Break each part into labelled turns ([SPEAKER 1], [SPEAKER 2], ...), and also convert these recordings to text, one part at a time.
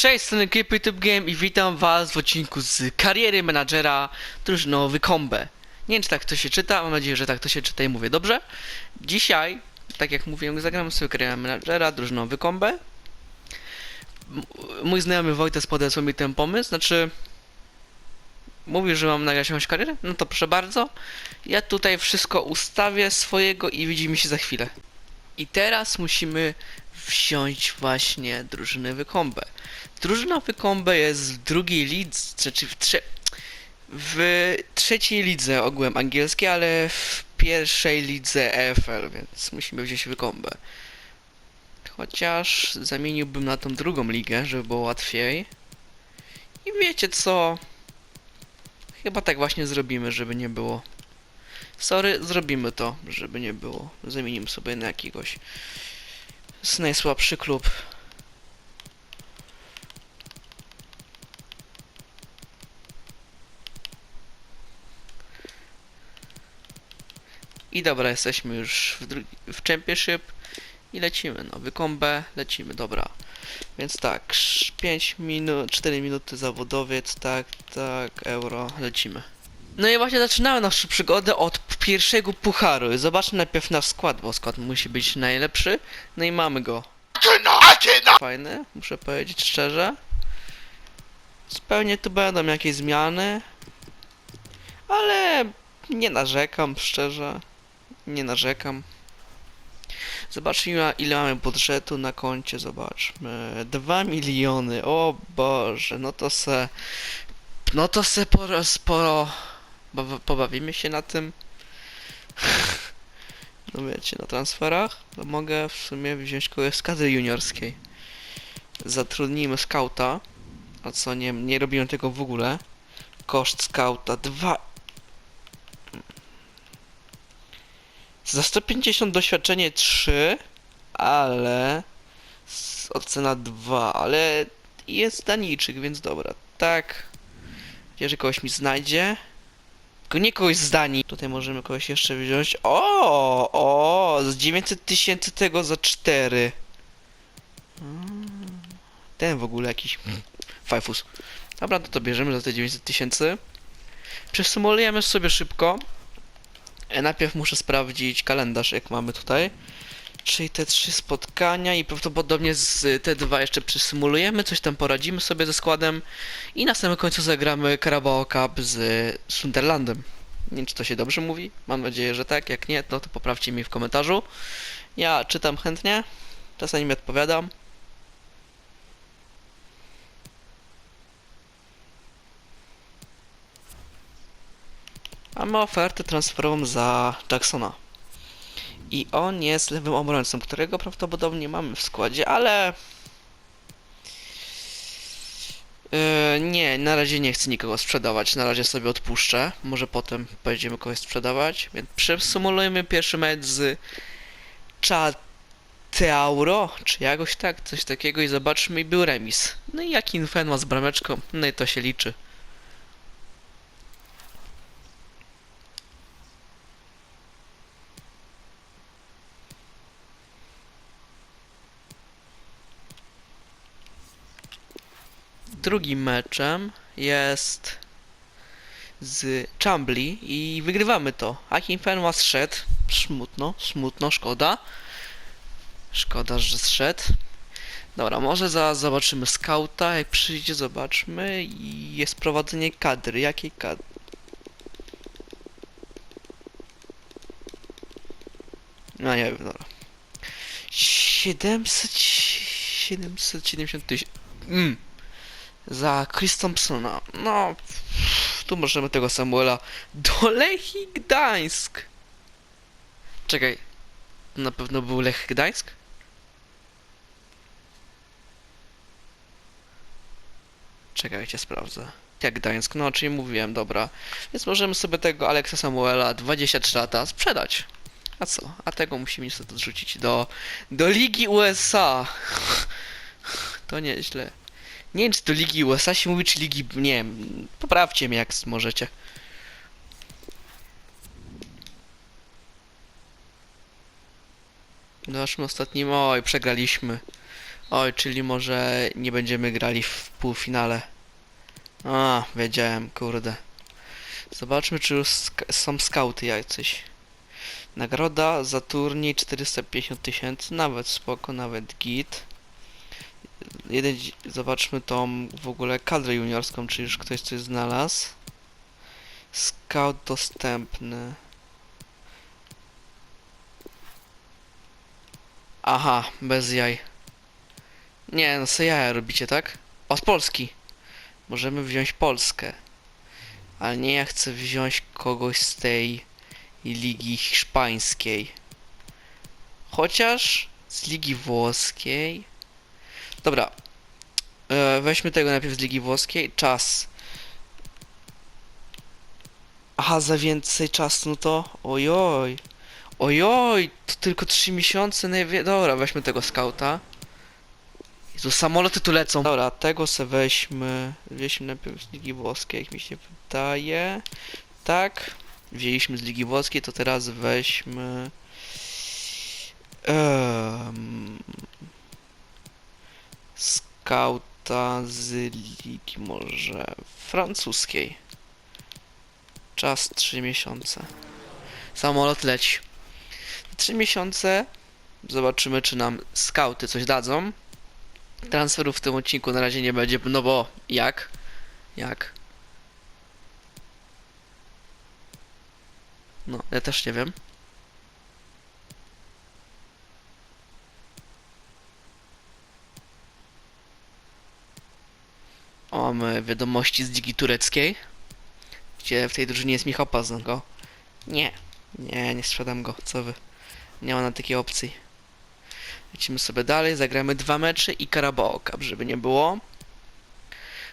[SPEAKER 1] Cześć, strony Creepy YouTube Game i witam was w odcinku z kariery menadżera drużynowy Kombe. Nie wiem czy tak to się czyta, mam nadzieję, że tak to się czyta i mówię dobrze. Dzisiaj, tak jak mówiłem, zagramy sobie karierę menadżera drużynowy Kombe. Mój znajomy Wojtes podesłał mi ten pomysł, znaczy... Mówił, że mam nagrać jakąś karierę? No to proszę bardzo. Ja tutaj wszystko ustawię swojego i widzimy się za chwilę. I teraz musimy wziąć właśnie drużyny Kombe. Drużyna Wykombe jest w drugiej lidze, czy w, trze w trzeciej lidze ogółem angielskiej, ale w pierwszej lidze EFL, więc musimy wziąć Wykombę. Chociaż zamieniłbym na tą drugą ligę, żeby było łatwiej. I wiecie co? Chyba tak właśnie zrobimy, żeby nie było. Sorry, zrobimy to, żeby nie było. Zamienimy sobie na jakiegoś z najsłabszy klub. I dobra, jesteśmy już w, w Championship i lecimy, no, wykombę, lecimy, dobra. Więc tak, 5 minut, 4 minuty zawodowiec, tak, tak, euro, lecimy. No i właśnie zaczynamy naszą przygodę od pierwszego pucharu. Zobaczmy najpierw nasz skład, bo skład musi być najlepszy. No i mamy go. Fajny, muszę powiedzieć szczerze. Pewnie tu będą jakieś zmiany. Ale nie narzekam, szczerze. Nie narzekam. Zobaczmy ile- mamy budżetu na koncie, zobaczmy. 2 miliony, o Boże, no to se... No to se sporo, sporo... baw- Pobawimy się na tym. No wiecie, na transferach to mogę w sumie wziąć kogoś z kadry juniorskiej. Zatrudnijmy skauta. A co, nie, nie robiłem tego w ogóle. Koszt skauta 2 Za 150 doświadczenie 3, ale ocena 2, ale jest daniczyk, więc dobra. Tak. Jeżeli kogoś mi znajdzie. Nie kogoś z Danii. Tutaj możemy kogoś jeszcze wziąć. O, o, z 900 tysięcy tego za 4. Mm, Ten w ogóle jakiś fajfus. Dobra, no to bierzemy za te 900 tysięcy. Przesumulujemy sobie szybko. E, Najpierw muszę sprawdzić kalendarz, jak mamy tutaj. Czyli te trzy spotkania i prawdopodobnie z te dwa jeszcze przysymulujemy, coś tam poradzimy sobie ze składem i na samym końcu zagramy Carabao Cup z Sunderlandem. Nie wiem, czy to się dobrze mówi. Mam nadzieję, że tak. Jak nie, no to poprawcie mi w komentarzu. Ja czytam chętnie. Czasami mi odpowiadam. Mamy ofertę transferową za Jacksona. I on jest lewym obrońcą, którego prawdopodobnie mamy w składzie, ale... Yy, nie, na razie nie chcę nikogo sprzedawać, na razie sobie odpuszczę. Może potem będziemy kogoś sprzedawać. Więc przesumulujmy pierwszy mecz z Chateauro, czy jakoś tak, coś takiego i zobaczmy i był remis. No i jaki Infen ma z brameczką, no i to się liczy. Drugim meczem jest z Chambly i wygrywamy to. Akim Fenwa zszedł. Smutno, smutno, szkoda. Szkoda, że zszedł. Dobra, może zaraz zobaczymy skauta. Jak przyjdzie, zobaczmy. I jest prowadzenie kadry. Jakiej kadry? No nie wiem, dobra. 700... 770 tysięcy. Mm za Chris Thompsona. No, tu możemy tego Samuela do Lechii Gdańsk. Czekaj, na pewno był Lech Gdańsk? Czekajcie, sprawdzę. Jak Gdańsk? No, czyli mówiłem, dobra. Więc możemy sobie tego Aleksa Samuela 23 lata sprzedać. A co? A tego musimy niestety odrzucić do, do Ligi USA. To nieźle. Nie wiem, czy to Ligi USA się mówi, czy Ligi... Nie wiem, poprawcie mnie, jak możecie. W naszym ostatnim... Oj, przegraliśmy. Oj, czyli może nie będziemy grali w półfinale. A, wiedziałem, kurde. Zobaczmy, czy już sk- są skauty jacyś. Nagroda za turniej 450 tysięcy, nawet spoko, nawet git. Jeden, zobaczmy tą w ogóle kadrę juniorską, czy już ktoś coś znalazł. Scout dostępny. Aha, bez jaj. Nie, no co jaja robicie, tak? O, z Polski. Możemy wziąć Polskę. Ale nie, ja chcę wziąć kogoś z tej ligi hiszpańskiej. Chociaż z ligi włoskiej. Dobra. E, weźmy tego najpierw z ligi włoskiej. Czas. Aha, za więcej czasu, no to... Ojoj. Ojoj, to tylko 3 miesiące, najwie... Dobra, weźmy tego skauta. Jezu, samoloty tu lecą. Dobra, tego se weźmy. Weźmy najpierw z Ligi Włoskiej, jak mi się wydaje. Tak. Wzięliśmy z Ligi Włoskiej, to teraz weźmy... Um, skauta z Ligi może francuskiej. Czas 3 miesiące. Samolot leci. 3 miesiące. Zobaczymy, czy nam skauty coś dadzą. Transferów w tym odcinku na razie nie będzie, no bo jak? Jak? No, ja też nie wiem. Mamy wiadomości z Ligi Tureckiej. Gdzie w tej drużynie jest Michał Pazonko. Nie. Nie, nie sprzedam go, co wy. Nie ma na takiej opcji. Lecimy sobie dalej, zagramy dwa mecze i Carabao Cup, żeby nie było.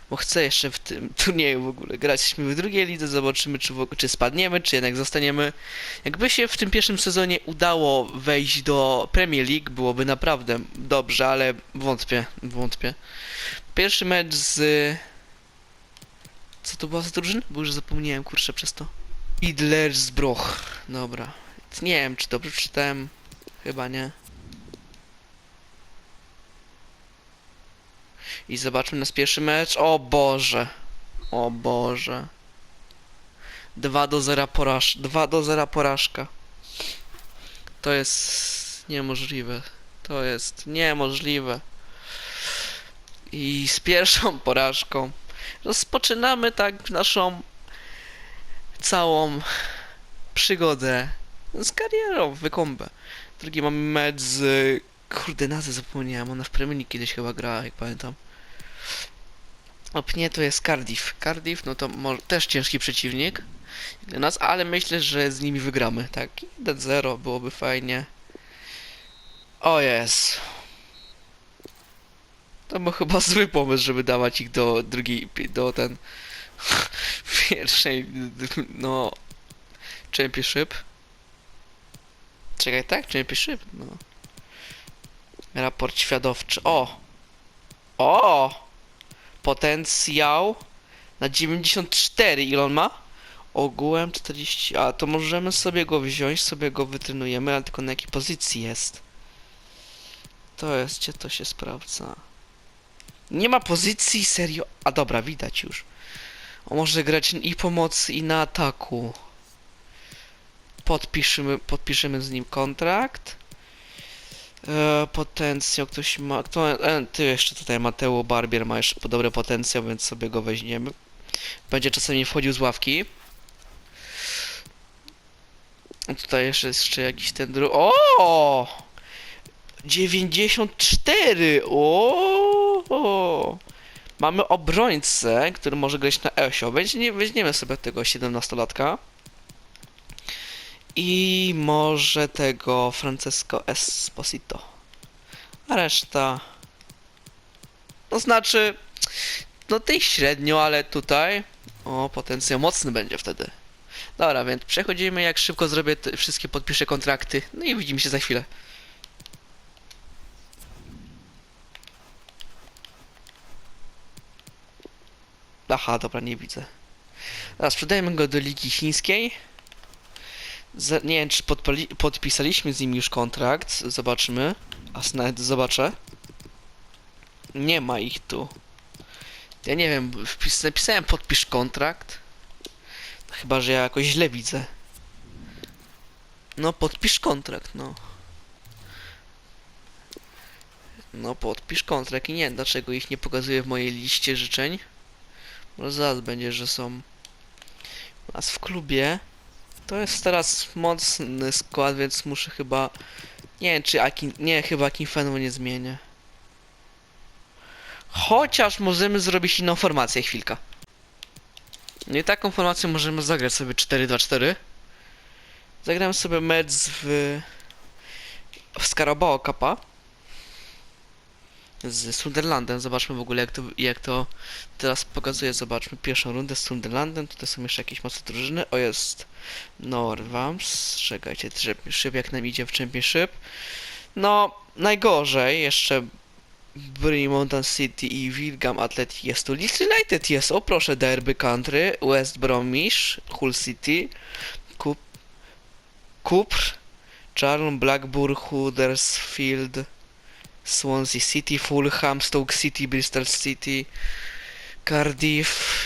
[SPEAKER 1] Bo chcę jeszcze w tym turnieju w ogóle grać. Jesteśmy w drugiej lidze, zobaczymy czy, czy spadniemy, czy jednak zostaniemy. Jakby się w tym pierwszym sezonie udało wejść do Premier League, byłoby naprawdę dobrze, ale wątpię, wątpię. Pierwszy mecz z... Co to była za drużyna? Bo już zapomniałem, kurczę, przez to. Idlersbroch. Dobra. Nie wiem, czy dobrze przeczytałem. Chyba nie. I zobaczmy nasz pierwszy mecz. O Boże. O Boże. 2 do 0 poraż 2 do 0 porażka. To jest niemożliwe. To jest niemożliwe. I z pierwszą porażką rozpoczynamy tak naszą całą przygodę z karierą w Wykombę. Drugi mamy mecz z... Kurde, nazwę zapomniałem, ona w Premier League kiedyś chyba grała, jak pamiętam. Opnie to jest Cardiff. Cardiff, no to też ciężki przeciwnik dla nas, ale myślę, że z nimi wygramy, tak? 1-0 byłoby fajnie. O jest. To był chyba zły pomysł, żeby dawać ich do drugiej, do ten pierwszej, no Championship. Czekaj, tak? Championship? No. Raport świadowczy. O! O! Potencjał na 94. Ile on ma? Ogółem 40. A to możemy sobie go wziąć, sobie go wytrenujemy, ale tylko na jakiej pozycji jest? To jest, gdzie to się sprawdza? Nie ma pozycji, serio? A dobra, widać już. On może grać i pomocy, i na ataku. Podpiszemy, podpiszemy z nim kontrakt. E, potencjał ktoś ma. Kto, e, ty jeszcze tutaj Mateo Barbier ma jeszcze dobry potencjał, więc sobie go weźmiemy. Będzie czasami wchodził z ławki. Tutaj jeszcze jest jeszcze jakiś ten drugi. O! 94! O! Mamy obrońcę, który może grać na Esio. Weźmie, weźmiemy sobie tego 17-latka. I może tego Francesco Esposito. A reszta... No znaczy... No tej średnio, ale tutaj... O, potencjał mocny będzie wtedy. Dobra, więc przechodzimy, jak szybko zrobię wszystkie, podpiszę kontrakty. No i widzimy się za chwilę. Aha, dobra, nie widzę. Teraz sprzedajemy go do Ligi Chińskiej. Z, nie wiem, czy podpali, podpisaliśmy z nim już kontrakt. Zobaczymy. A nawet zobaczę. Nie ma ich tu. Ja nie wiem, wpis, napisałem podpisz kontrakt. Chyba, że ja jakoś źle widzę. No, podpisz kontrakt, no. No, podpisz kontrakt i nie dlaczego ich nie pokazuje w mojej liście życzeń. Może zaraz będzie, że są u nas w klubie. To jest teraz mocny skład, więc muszę chyba... Nie wiem, czy Akin... Nie, chyba Akinfenwo nie zmienię. Chociaż możemy zrobić inną formację, chwilka. No i taką formacją możemy zagrać sobie 4-2-4. Zagrałem sobie mecz w... w Scarabao Cupa. Z Sunderlandem. Zobaczmy w ogóle jak to, jak to teraz pokazuje. Zobaczmy pierwszą rundę z Sunderlandem. Tutaj są jeszcze jakieś mocne drużyny. O jest Norwams. Czekajcie, Championship jak nam idzie w Championship. No, najgorzej. Jeszcze Bury Mountain City i Wilgam Athletic jest tu. Leeds United jest, o proszę, Derby Country, West Bromwich, Hull City, Kup, Kupr, Charlton, Blackburn, Huddersfield, Swansea City, Fulham, Stoke City, Bristol City, Cardiff,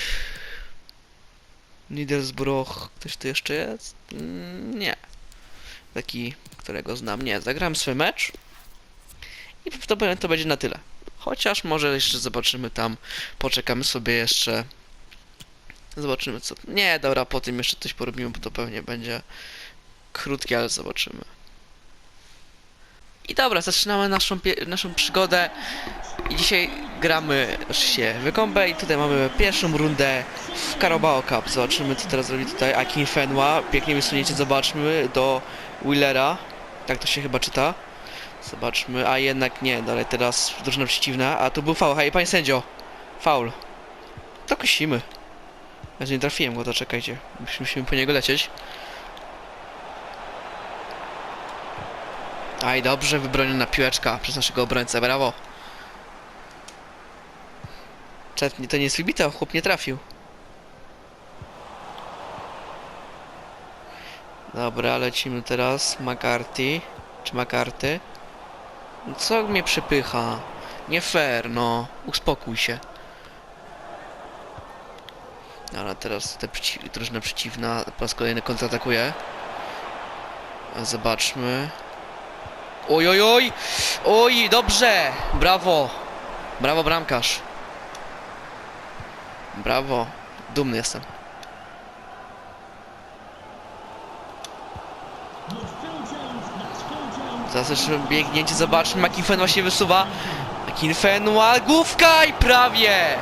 [SPEAKER 1] Middlesbrough, ktoś tu jeszcze jest? Mm, Nie. Taki, którego znam, nie. Zagrałem swój mecz. I to, to będzie na tyle. Chociaż może jeszcze zobaczymy tam, poczekamy sobie jeszcze. Zobaczymy co. Nie, dobra, po tym jeszcze coś porobimy, bo to pewnie będzie krótkie, ale zobaczymy. I dobra, zaczynamy naszą, naszą przygodę. I dzisiaj gramy się w Wykombę i tutaj mamy pierwszą rundę w Carabao Cup. Zobaczymy co teraz robi tutaj Akin Fenwa. Pięknie wysunięcie, zobaczmy do Willera. Tak to się chyba czyta. Zobaczmy, a jednak nie, dalej teraz drużyna przeciwna, a tu był faul, hej, panie sędzio, faul. To kosimy. Ja nie trafiłem go, to czekajcie, Mus- musimy po niego lecieć. Aj, dobrze wybroniona piłeczka przez naszego obrońcę, brawo. Czet, to nie jest wybita, chłop nie trafił. Dobra, lecimy teraz, McCarthy, czy McCarthy. No Co mnie przypycha? Nie fair, no. Uspokój się. Ale teraz te drużyna przeciwna po raz kolejny kontratakuje. Zobaczmy. Oj, oj, oj! Oj, dobrze! Brawo! Brawo, bramkarz. Brawo. Dumny jestem. Zaraz jeszcze biegnięcie, zobaczmy, Akinfenwa się wysuwa. Akinfenwa, główka i prawie!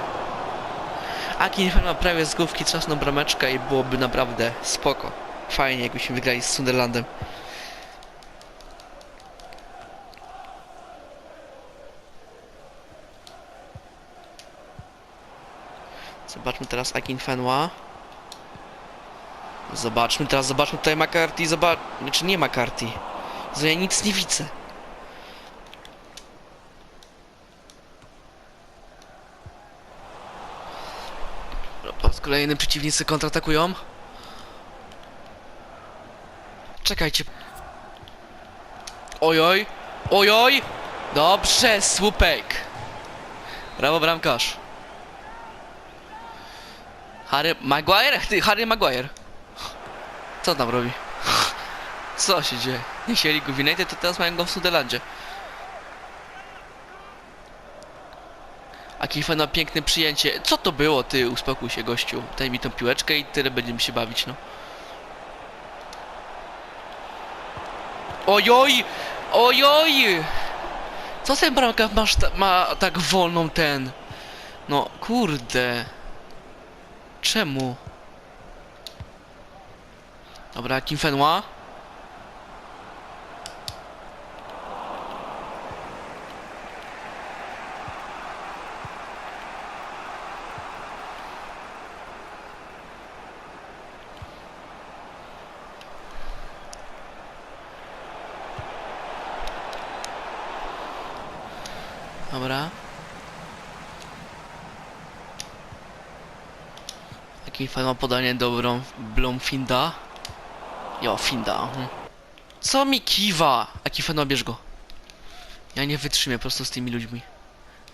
[SPEAKER 1] Akinfenwa prawie z główki trzasnął brameczkę i byłoby naprawdę spoko. Fajnie, jakbyśmy wygrali z Sunderlandem. Zobaczmy teraz Akinfenwa. Zobaczmy teraz, zobaczmy tutaj McCarthy, zobacz... Znaczy nie McCarthy. Że ja nic nie widzę. Po raz kolejny przeciwnicy kontratakują. Czekajcie. Ojoj. Ojoj. Dobrze, słupek. Brawo, bramkarz. Harry Maguire? Ty, Harry Maguire. Co tam robi? Co się dzieje? Nie chcieli go w United, to teraz mają go w Sunderlandzie. Akifa na piękne przyjęcie. Co to było, ty? Uspokój się, gościu. Daj mi tą piłeczkę i tyle będziemy się bawić, no. Ojoj! Ojoj! Co ten bramka masz ta, ma tak wolną ten? No, kurde. Czemu? Dobra, Kim Fenwa. Dobra. Jaki fajne podanie do Brom- Blomfinda. Jo, Finda. Mhm. Co mi kiwa? Aki fajno bierz go. Ja nie wytrzymię po prostu z tymi ludźmi.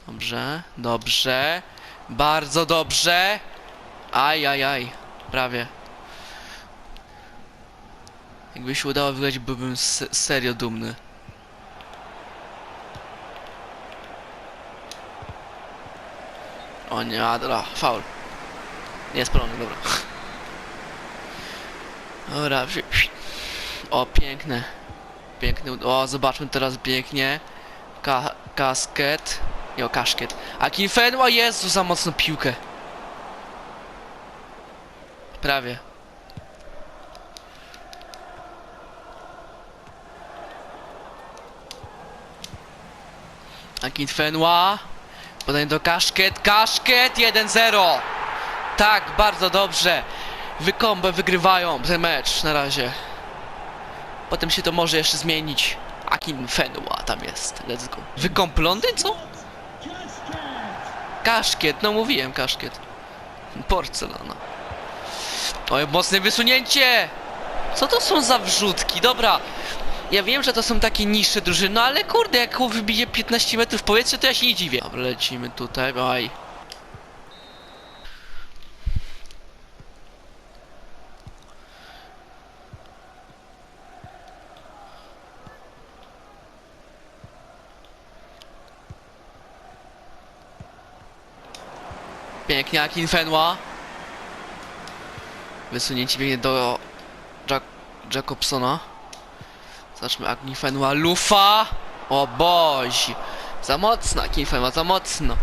[SPEAKER 1] Dobrze, dobrze. Bardzo dobrze. Aj, aj, aj. Prawie. Jakby się udało wygrać, byłbym se serio dumny. O nie, Adra, faul. Nie spalony, dobra. Dobra, o piękne. Piękny, o zobaczmy teraz pięknie. Ka kasket. Jo, kaszkiet. A Kinfen, o Jezu, za mocno piłkę. Prawie. Akin Fenła. Podanie do Kaszket. Kaszket 1-0. Tak, bardzo dobrze. Wykombę wygrywają ten mecz na razie. Potem się to może jeszcze zmienić. Akin Fenła tam jest. Let's go. Wykomp Londyn, co? Kaszkiet, no mówiłem kaszkiet. Porcelana. Oj, mocne wysunięcie! Co to są za wrzutki? Dobra. Ja wiem, że to są takie niższe drużyny, no ale kurde, jak wybije 15 metrów w powietrze, to ja się nie dziwię. Dobra, lecimy tutaj, oj. Pięknie, Akin Fenła. Wysunięcie biegnie do Jack Jacobsona. Zobaczmy, Agni Fenła. Lufa! O boś! Za mocno, Agni Fenła, za mocno.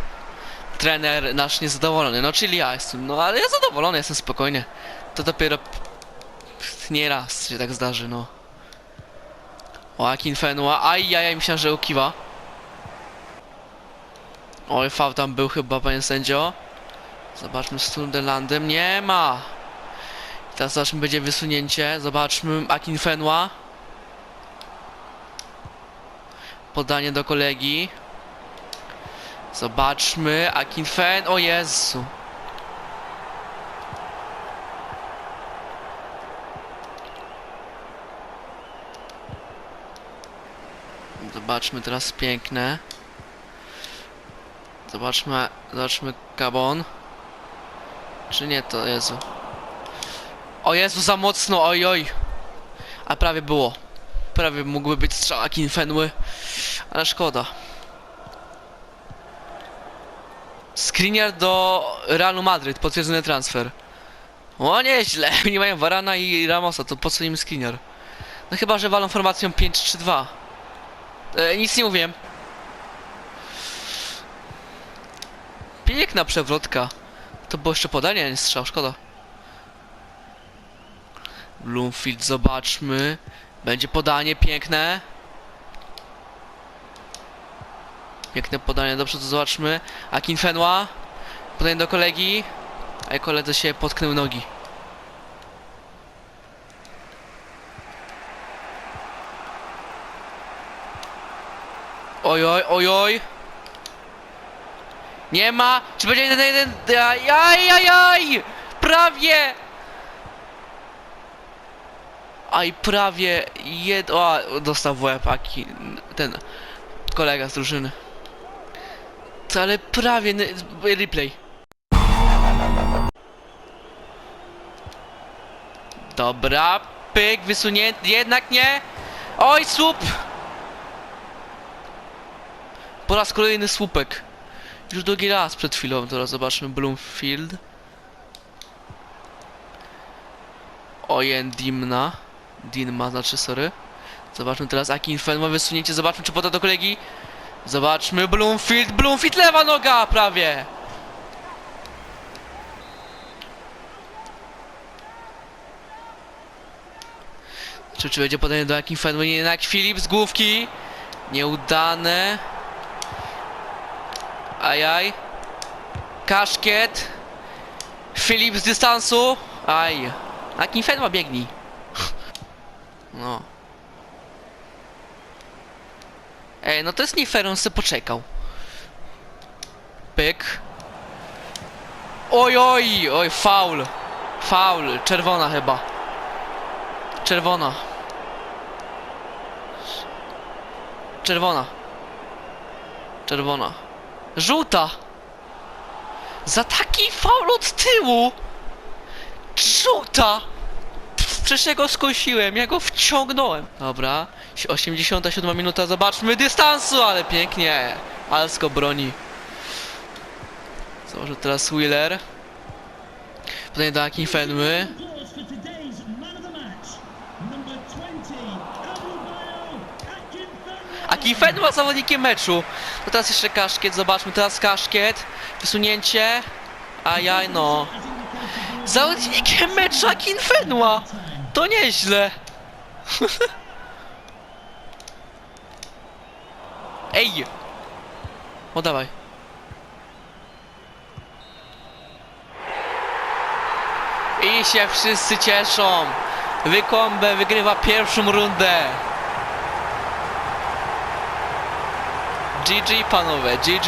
[SPEAKER 1] Trener nasz niezadowolony, no czyli ja jestem, no ale ja zadowolony, jestem spokojnie. To dopiero nie raz się tak zdarzy, no. O, Akin Fenła, ajajaj, myślałem, że ukiwa. Oj, fał tam był chyba, panie sędzio. Zobaczmy z Sunderlandem. Nie ma! Teraz zobaczmy, będzie wysunięcie. Zobaczmy Akin Fenła. Podanie do kolegi. Zobaczmy. Akin Fen. O Jezu. Zobaczmy teraz piękne. Zobaczmy, zobaczmy Gabon. Czy nie to, Jezu. O Jezu, za mocno, oj oj. A prawie było. Prawie mógłby być strzał Fenły. Ale szkoda. Skriniar do Realu Madryt, potwierdzony transfer. O, nieźle. Nie mają Varana i Ramosa, to po co im Skriniar? No chyba, że walą formacją 5-3-2. E, nic nie mówię. Piękna przewrotka. To było jeszcze podanie, a nie strzał, szkoda. Bloomfield, zobaczmy. Będzie podanie piękne. Piękne podanie, dobrze to zobaczmy. Akin Fenła. Podanie do kolegi. A koledze się potknęły nogi. Oj, oj, oj, oj. Nie ma! Czy będzie jeden, jeden? Aj, aj, aj, aj! Prawie! Aj, prawie jed... O, dostał w łeb, aki... ten... kolega z drużyny. Co, ale prawie... replay. Dobra, pyk, wysunięty, jednak nie! Oj, słup! Po raz kolejny słupek. Już drugi raz przed chwilą, teraz zobaczmy Bloomfield. Ojen Dimna. Dinma znaczy, sorry. Zobaczmy teraz Fen ma wysunięcie, zobaczmy czy poda do kolegi. Zobaczmy Bloomfield, Bloomfield lewa noga prawie! Czy, czy będzie podanie do Akin Fen? Nie, jednak Filip z główki. Nieudane. Ajaj. Kaszkiet. Filip z dystansu. Aj. A kim Fenwa biegnij. No. Ej, no to jest nie fair, on se poczekał. Pyk. Oj, oj, oj, faul. Faul, czerwona chyba. Czerwona. Czerwona. Czerwona. Żółta! Za taki faul od tyłu! Żółta! Przecież ja go skosiłem, ja go wciągnąłem. Dobra, 87 minuta, zobaczmy dystansu, ale pięknie. Alsko broni. Założył teraz Wheeler. Podaje do Akinfenły.
[SPEAKER 2] Akinfenwa.
[SPEAKER 1] Akinfenła zawodnikiem meczu. To teraz jeszcze kaszkiet, zobaczmy, teraz kaszkiet. Wysunięcie. Ajaj, no. Zawodnikiem meczu Akinfenła! To nieźle. Ej! O, dawaj. I się wszyscy cieszą. Wykombę wygrywa pierwszą rundę. GG panowie, GG.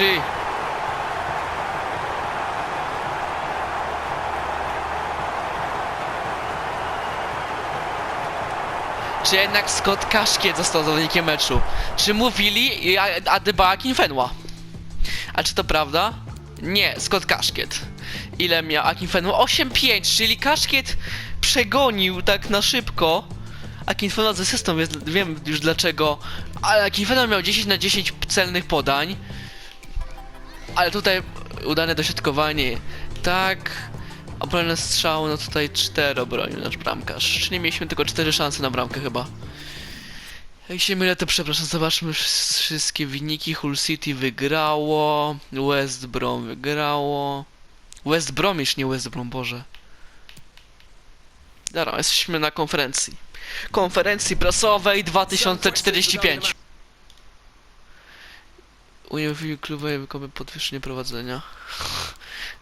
[SPEAKER 1] Czy jednak Scott Kaszkiet został zawodnikiem meczu? Czy mówili A- Adebayo Akinfenwa? A czy to prawda? Nie, Scott Kaszkiet. Ile miał Akinfenwa? 8-5, czyli Kaszkiet przegonił tak na szybko. Akinfenwa z asystą, więc wiem już dlaczego. Ale Akinfenwa miał 10 na 10 celnych podań. Ale tutaj udane dośrodkowanie. Tak. Obrony strzał, no tutaj 4 obronił nasz bramkarz. Czyli mieliśmy tylko 4 szanse na bramkę chyba. Jak się mylę, to przepraszam, zobaczmy wsz- wszystkie wyniki. Hull City wygrało, West Brom wygrało. West Bromwich, nie West Brom, Boże. Dobra, jesteśmy na konferencji. Konferencji prasowej 2045. Uniemożliwi klubowej wykomy podwyższenie prowadzenia.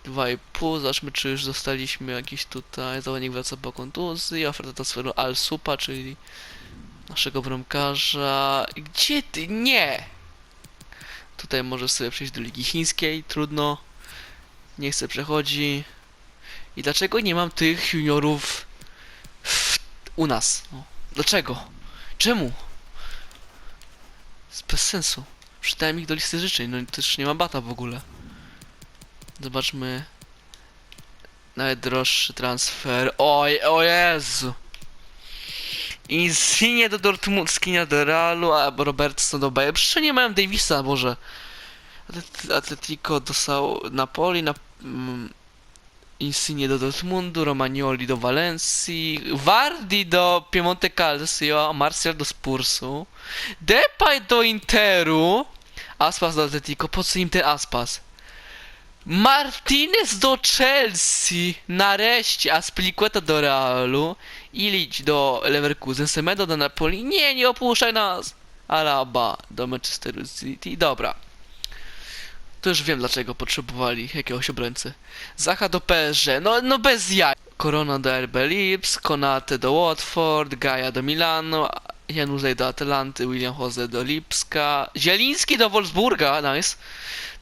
[SPEAKER 1] 2,5. Zobaczmy, czy już zostaliśmy jakiś tutaj. Zawodnik wraca po kontuzji. Oferta transferu Al Supa, czyli naszego bramkarza. Gdzie ty? Nie! Tutaj może sobie przejść do Ligi Chińskiej. Trudno. Nie chce przechodzi. I dlaczego nie mam tych juniorów u nas? No. Dlaczego? Czemu? Jest bez sensu. Przydałem ich do listy życzeń, no też nie ma bata w ogóle. Zobaczmy. Nawet droższy transfer. Oj, o Jezu! Insigne do Dortmund, Skinia do Realu, a Robertson do Bayern. Przecież nie mają Davisa, Boże. Atlet- Atletico do Sao Napoli, na, mm, Insigne do Dortmundu, Romagnoli do Walencji, Vardi do Piemonte Calcio, Martial do Spursu, Depay do Interu, Aspas do Atletico. Po co im ten Aspas? Martinez do Chelsea, nareszcie, Aspilicueta do Realu, Ilić do Leverkusen, Semedo do Napoli, nie, nie opuszczaj nas! Alaba do Manchester City, dobra. To już wiem dlaczego potrzebowali jakiegoś obrońcy. Zacha do PSG, no, no bez jaj. Corona do RB Lips, Konate do Watford, Gaia do Milano, Januzaj do Atalanty, William Jose do Lipska, Zieliński do Wolfsburga, nice.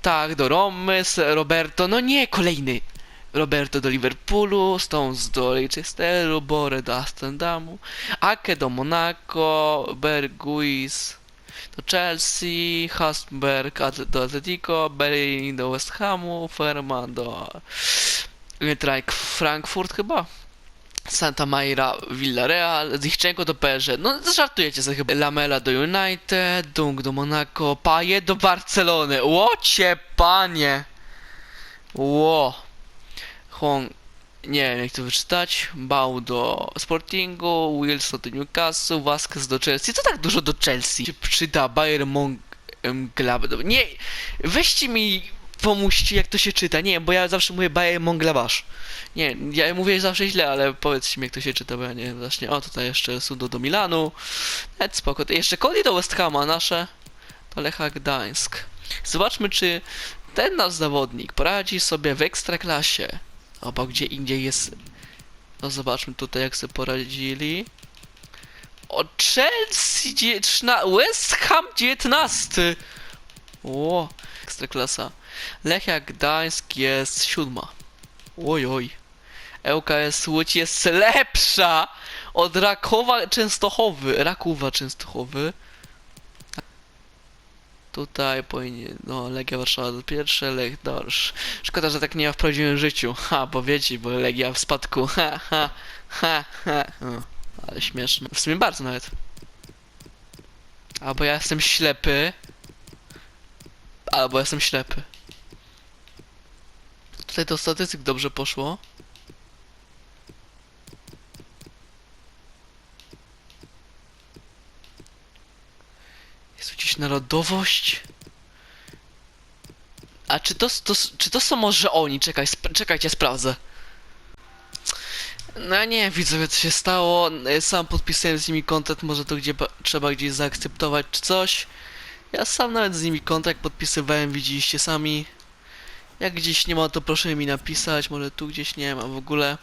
[SPEAKER 1] Tak, do Romy, Roberto, no nie, kolejny. Roberto do Liverpoolu, Stones do Leicesteru, Bore do Amsterdamu, Ake do Monaco, Berguis do Chelsea, Hasberg do Atletico, Bellerin do West Hamu, Ferman do Eintracht Frankfurt chyba. Santa Maira Villarreal, Zichczenko do PSG, no żartujecie sobie chyba. Lamela do United, Dung do Monaco, Paje do Barcelony, łocie panie! Ło! Hong, nie wiem jak to wyczytać, Bał do Sportingu, Wilson do Newcastle, Vasquez do Chelsea, co tak dużo do Chelsea? Się przyda, Bayern Mönchengladbach, nie, weźcie mi, pomóżcie jak to się czyta, nie, bo ja zawsze mówię Bayern Mönchengladbach, nie, ja mówię zawsze źle, ale powiedzcie mi jak to się czyta, bo ja nie właśnie, o tutaj jeszcze Sudo do Milanu, nawet spoko, jeszcze Cody do West Hama, nasze, to Lecha Gdańsk, zobaczmy czy ten nasz zawodnik poradzi sobie w ekstraklasie, albo gdzie indziej jest, no zobaczmy tutaj jak sobie poradzili, o Chelsea, dzie- trzyna- West Ham 19, o, ekstraklasa, Lechia Gdańsk jest siódma. Oj, oj. ŁKS Łódź jest lepsza od Rakowa Częstochowy. Rakowa Częstochowy. Tutaj powinien, no Legia Warszawa pierwsze, Lech, no sz- szkoda, że tak nie ma w prawdziwym życiu, ha, bo wiecie, bo Legia w spadku, ha, ha, ha, ha, o, ale śmieszne, w sumie bardzo nawet. Albo ja jestem ślepy, albo jestem ślepy. Tutaj do statystyk dobrze poszło. Jest gdzieś narodowość? A czy to, to, czy to są może oni? Czekaj, sp czekajcie, sprawdzę. No nie, widzowie, co się stało. Sam podpisałem z nimi kontakt, może to gdzie ba- trzeba gdzieś zaakceptować czy coś. Ja sam nawet z nimi kontakt podpisywałem, widzieliście sami. Jak gdzieś nie ma, to proszę mi napisać, może tu gdzieś nie ma w ogóle.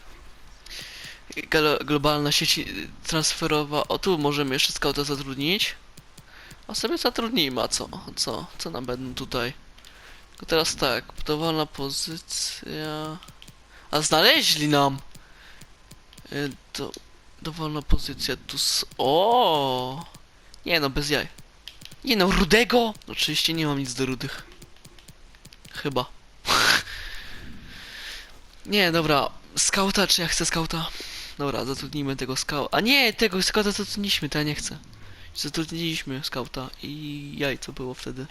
[SPEAKER 1] Globalna sieć transferowa. O, tu możemy jeszcze skauta zatrudnić. A sobie zatrudnijmy, a co? Co? Co nam będą tutaj? Tylko teraz tak, dowolna pozycja... A znaleźli nam! Y, Do, dowolna pozycja tu s... O! Nie no, bez jaj. Nie no, rudego! Oczywiście nie mam nic do rudych. Chyba. nie, dobra. Skauta, czy ja chcę skauta? Dobra, zatrudnijmy tego skauta. A nie, tego skauta zatrudniliśmy, to ja nie chcę. Zatrudniliśmy skauta i jajco było wtedy.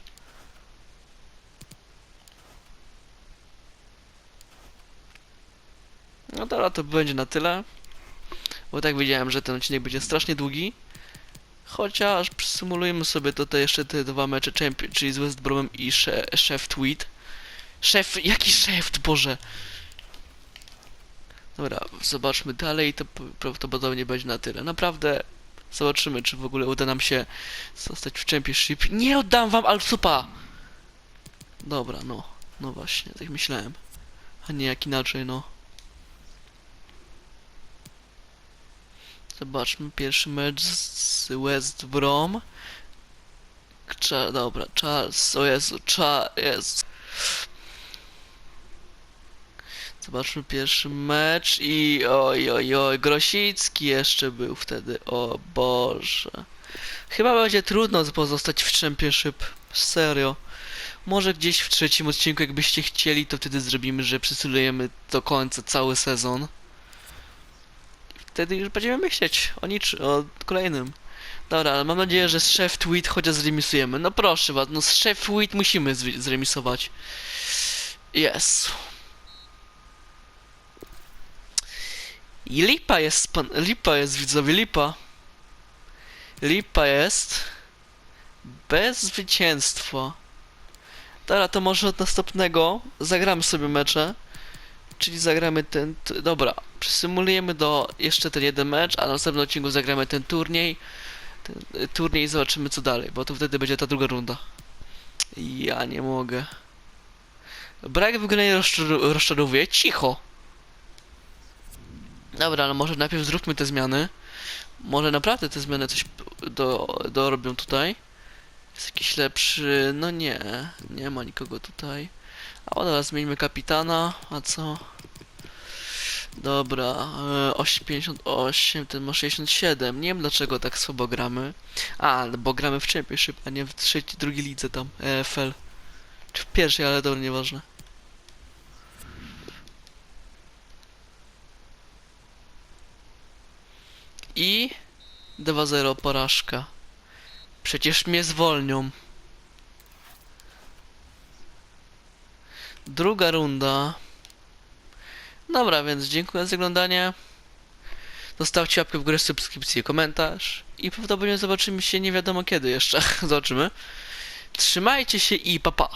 [SPEAKER 1] No dobra, to będzie na tyle. Bo tak wiedziałem, że ten odcinek będzie strasznie długi. Chociaż przysymulujemy sobie tutaj jeszcze te dwa mecze Champion, czyli z West Bromem i Chef Tweet. Szef, jaki szef, Boże! Dobra, zobaczmy dalej, to prawdopodobnie będzie na tyle. Naprawdę, zobaczymy, czy w ogóle uda nam się zostać w Championship. Nie oddam wam Alsupa! Dobra, no, no właśnie, tak myślałem. A nie jak inaczej, no. Zobaczmy pierwszy mecz z West Brom. Cza, dobra, Charles, o Jezu, Charles. Zobaczmy pierwszy mecz i oj, oj, oj, Grosicki jeszcze był wtedy, o Boże. Chyba będzie trudno pozostać w Championship, serio. Może gdzieś w trzecim odcinku, jakbyście chcieli, to wtedy zrobimy, że przysylujemy do końca cały sezon. Wtedy już będziemy myśleć o niczym, o kolejnym. Dobra, ale mam nadzieję, że z Chef Tweet chociaż zremisujemy. No proszę was, no z Chef Tweet musimy zre- zremisować. Yes. I lipa jest, pan, lipa jest, widzowie, lipa. Lipa jest. Bez zwycięstwa. Dobra, to może od następnego zagramy sobie mecze. Czyli zagramy ten. Dobra, przysymulujemy do jeszcze ten jeden mecz, a na następnym odcinku zagramy ten turniej. Ten y, turniej i zobaczymy co dalej, bo to wtedy będzie ta druga runda. Ja nie mogę. Brak rozczar- rozczarowuje. Cicho! Dobra, ale może najpierw zróbmy te zmiany. Może naprawdę te zmiany coś do, dorobią tutaj. Jest jakiś lepszy. No nie, nie ma nikogo tutaj. A dobra, zmieńmy kapitana. A co? Dobra, e, 8,58, ten ma 67. Nie wiem dlaczego tak słabo gramy. A, bo gramy w Championship, a nie w trzeciej, drugiej lidze tam, EFL. Czy w pierwszej, ale dobra, nieważne. I 2-0 porażka. Przecież mnie zwolnią. Druga runda. Dobra, więc dziękuję za oglądanie. Zostawcie łapkę w górę, subskrypcję, komentarz. I prawdopodobnie zobaczymy się nie wiadomo kiedy jeszcze. Zobaczymy. Trzymajcie się i pa pa.